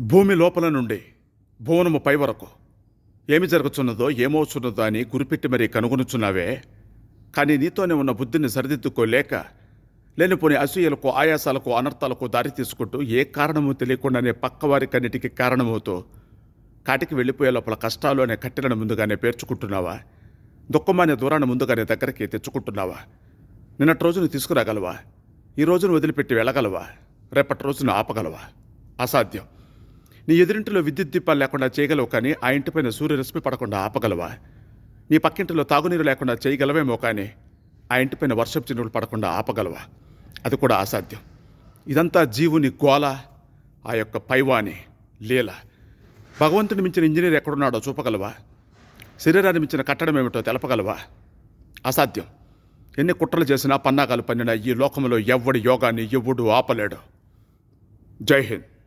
భూమి లోపల నుండి భువనము పై వరకు. ఏమి జరుగుతున్నదో ఏమవుతున్నదో అని గురిపెట్టి మరీ కనుగొనుచున్నావే. కానీ నీతోనే ఉన్న బుద్ధిని సరిదిద్దుకోలేక లేనిపోని అసూయలకు ఆయాసాలకు అనర్థాలకు దారి తీసుకుంటూ ఏ కారణమో తెలియకుండానే పక్కవారికన్నిటికీ కారణమవుతూ కాటికి వెళ్ళిపోయే లోపల కష్టాలు అనే కట్టెలను ముందుగానే పేర్చుకుంటున్నావా? దుఃఖం అనే దూరాన్ని ముందుగానే దగ్గరికి తెచ్చుకుంటున్నావా? నిన్నటి రోజును తీసుకురాగలవా? ఈ రోజును వదిలిపెట్టి వెళ్ళగలవా? రేపటి రోజును ఆపగలవా? అసాధ్యం. నీ ఎదురింటిలో విద్యుత్ దీపాలు లేకుండా చేయగలవు కానీ ఆ ఇంటిపైన సూర్యరశ్మి పడకుండా ఆపగలవా? నీ పక్కింటిలో తాగునీరు లేకుండా చేయగలవేమో కానీ ఆ ఇంటిపైన వర్షపు చినువులు పడకుండా ఆపగలవా? అది కూడా అసాధ్యం. ఇదంతా జీవుని గోల ఆ యొక్క పైవాని లీల. భగవంతుని మించిన ఇంజనీర్ ఎక్కడున్నాడో చూపగలవా? శరీరాన్ని మించిన కట్టడం ఏమిటో తెలపగలవా? అసాధ్యం. ఎన్ని కుట్రలు చేసినా పన్నాగాలు పన్నినా ఈ లోకంలో ఎవడు యోగాన్ని ఎవడు ఆపలేడు. జై హింద్.